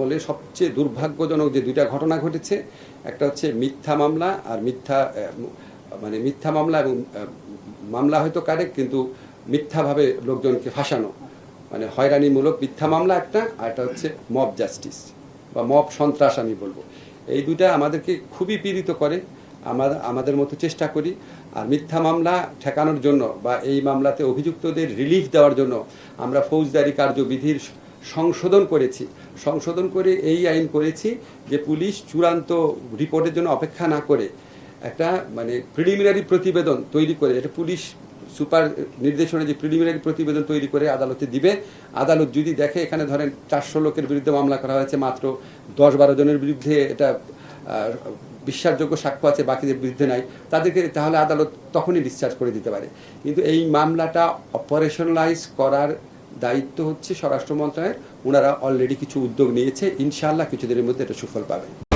আমলে সবচেয়ে দুর্ভাগ্যজনক যে দুইটা ঘটনা ঘটেছে, একটা হচ্ছে মিথ্যা মামলা আর মিথ্যা মানে মিথ্যা মামলা এবং মামলা হয়তো কারেক্ট কিন্তু মিথ্যাভাবে লোকজনকে ফাঁসানো। মানে হয়রানিমূলক মিথ্যা মামলা একটা আর একটা হচ্ছে মব জাস্টিস বা মব সন্ত্রাস আমি বলব। এই দুইটা আমাদেরকে খুবই পীড়িত করে আমরা আমাদের মতো চেষ্টা করি। আর মিথ্যা মামলা ঠেকানোর জন্য বা এই মামলাতে অভিযুক্তদের রিলিফ দেওয়ার জন্য আমরা ফৌজদারি কার্যবিধির সংশোধন করেছি। সংশোধন করে এই আইন করেছি যে পুলিশ চূড়ান্ত রিপোর্টের জন্য অপেক্ষা না করে একটা মানে প্রিলিমিনারি প্রতিবেদন তৈরি করে, এটা পুলিশ সুপার নির্দেশনা যে প্রিলিমিনারি প্রতিবেদন তৈরি করে আদালতে দিবে। আদালত যদি দেখে এখানে ধরেন চারশো লোকের বিরুদ্ধে মামলা করা হয়েছে, মাত্র দশ বারো জনের বিরুদ্ধে এটা বিশ্বাসযোগ্য সাক্ষ্য আছে, বাকিদের বিরুদ্ধে নাই, তাদেরকে তাহলে আদালত তখনই ডিসচার্জ করে দিতে পারে। কিন্তু এই মামলাটা অপারেশনালাইজ করার দায়িত্ব হচ্ছে স্বরাষ্ট্র মন্ত্রণালয়ের। ওনারা অলরেডি কিছু উদ্যোগ নিয়েছে। ইনশাআল্লাহ কিছুদিনের মধ্যে এটা সুফল পাবে